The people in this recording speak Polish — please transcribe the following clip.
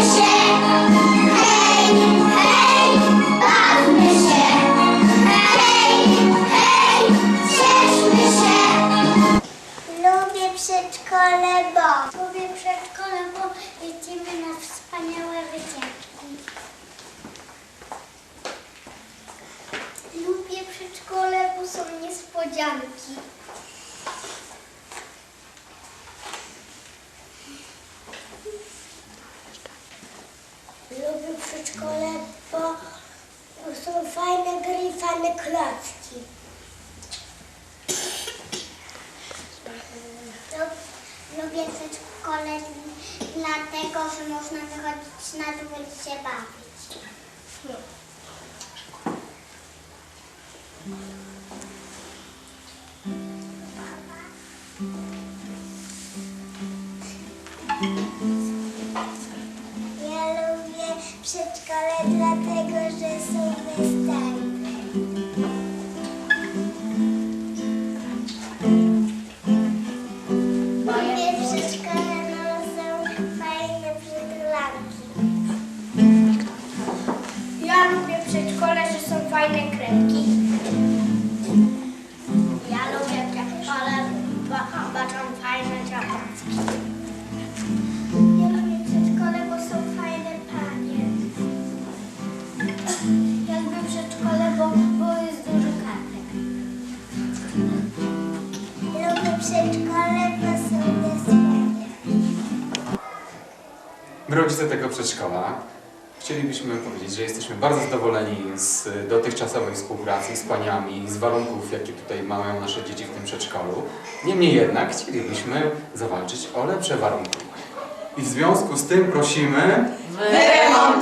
Lubię przedszkole, bo lubię przedszkole, bo jeździmy na wspaniałe wycieczki. Lubię przedszkole, bo są niespodzianki. Fajne gry i fajne klocki. Lubię przedszkole dlatego, że można wychodzić na dwór i się bawić. Lubię przedszkole dlatego, że są występy. Lubię przedszkole, no są fajne przytulanki. Ja lubię przedszkole, że są fajne kremki. Rodzice tego przedszkola, chcielibyśmy powiedzieć, że jesteśmy bardzo zadowoleni z dotychczasowej współpracy z paniami, z warunków, jakie tutaj mają nasze dzieci w tym przedszkolu. Niemniej jednak chcielibyśmy zawalczyć o lepsze warunki. I w związku z tym prosimy... Przedszkole!